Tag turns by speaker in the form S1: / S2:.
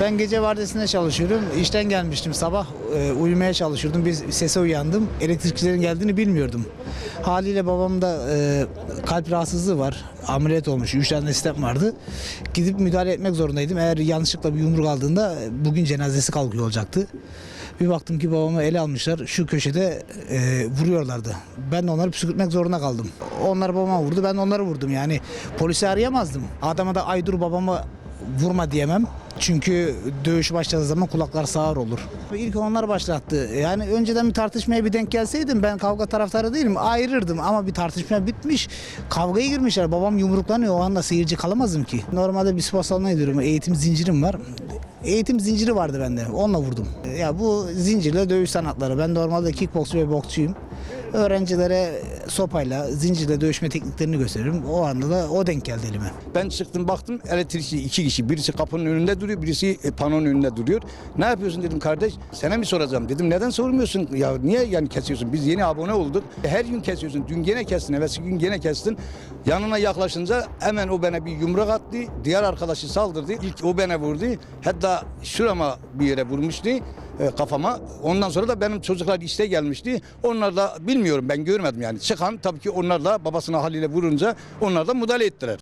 S1: Ben gece vardiyasında çalışıyorum. İşten gelmiştim sabah e, uyumaya çalışıyordum. Bir sese uyandım. Elektrikçilerin geldiğini bilmiyordum. Haliyle babamda e, kalp rahatsızlığı var. Ameliyat olmuş. Üç tane sistem vardı. Gidip müdahale etmek zorundaydım. Eğer yanlışlıkla bir yumruk aldığında bugün cenazesi kalkıyor olacaktı. Bir baktım ki babamı ele almışlar. Şu köşede e, vuruyorlardı. Ben de onları püskürtmek zorunda kaldım. Onlar babama vurdu. Ben de onları vurdum. Yani polisi arayamazdım. Adama da ay dur babama vurma diyemem. Çünkü dövüş başladığı zaman kulaklar sağır olur. İlk onlar başlattı. Yani önceden bir tartışmaya bir denk gelseydim ben kavga taraftarı değilim. Ayırırdım ama bir tartışma bitmiş. Kavgaya girmişler. Babam yumruklanıyor. O anda seyirci kalamazdım ki. Normalde bir spor salonuna gidiyorum. Eğitim zincirim var. Eğitim zinciri vardı bende. Onunla vurdum. Ya bu zincirle dövüş sanatları. Ben normalde kickboksçu ve boksçuyum. Öğrencilere sopayla, zincirle dövüşme tekniklerini gösteririm. O anda da o denk geldi elime.
S2: Ben çıktım baktım elektrikçi iki kişi. Birisi kapının önünde duruyor, birisi e, panonun önünde duruyor. Ne yapıyorsun dedim kardeş. Sana mı soracağım dedim. Neden sormuyorsun? Ya niye yani kesiyorsun? Biz yeni abone olduk. Her gün kesiyorsun. Dün gene kestin. Evvelsi gün gene kestin. Yanına yaklaşınca hemen o bana bir yumruk attı. Diğer arkadaşı saldırdı. İlk o bana vurdu. Hatta şurama bir yere vurmuştu e, kafama. Ondan sonra da benim çocuklar işte gelmişti. Onlar da bilmiyorum ben görmedim yani. Çıkan tabii ki onlar da babasına haliyle vurunca onlar da müdahale ettiler.